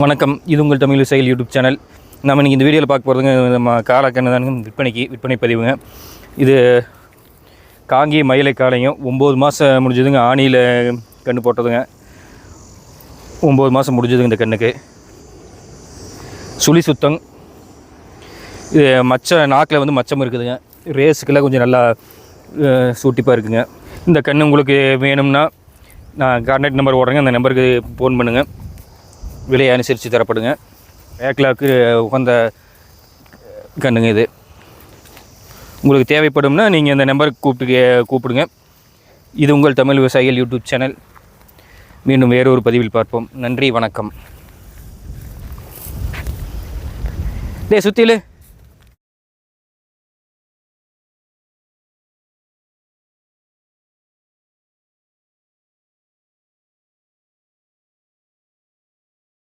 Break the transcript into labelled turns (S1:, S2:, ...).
S1: வணக்கம். இது உங்கள் தமிழ் செயல் யூடியூப் சேனல். நம்ம இன்றைக்கி இந்த வீடியோவில் பார்க்க போகிறதுங்க நம்ம காலக்கண்ணு தானுங்க விற்பனைக்கு விற்பனை பதிவுங்க. இது காங்கி மயிலை காளையும் ஒம்பது மாதம் முடிஞ்சதுங்க ஆணியில் கன்று போட்டதுங்க. ஒம்பது மாதம் முடிஞ்சதுங்க இந்த கண்ணுக்கு. சுழி சுத்தம். இது மச்ச நாக்கில் வந்து மச்சம் இருக்குதுங்க. ரேஸுக்கெல்லாம் கொஞ்சம் நல்லா சூட்டிப்பாக இருக்குதுங்க இந்த கன்று உங்களுக்கு வேணும்னா நான் கான்டாக்ட் நம்பர் ஓடுறேங்க அந்த நம்பருக்கு ஃபோன் பண்ணுங்கள் விலையை அனுசரித்து தரப்படுங்க. ஏக்லாக்கு உகந்த கண்ணுங்க இது. உங்களுக்கு தேவைப்படும்னா நீங்கள் இந்த நம்பருக்கு கூப்பிட்டு கூப்பிடுங்க. இது உங்கள் தமிழ் விவசாயிகள் யூடியூப் சேனல். மீண்டும் வேறொரு பதிவில் பார்ப்போம். நன்றி வணக்கம். டே சுத்திலு.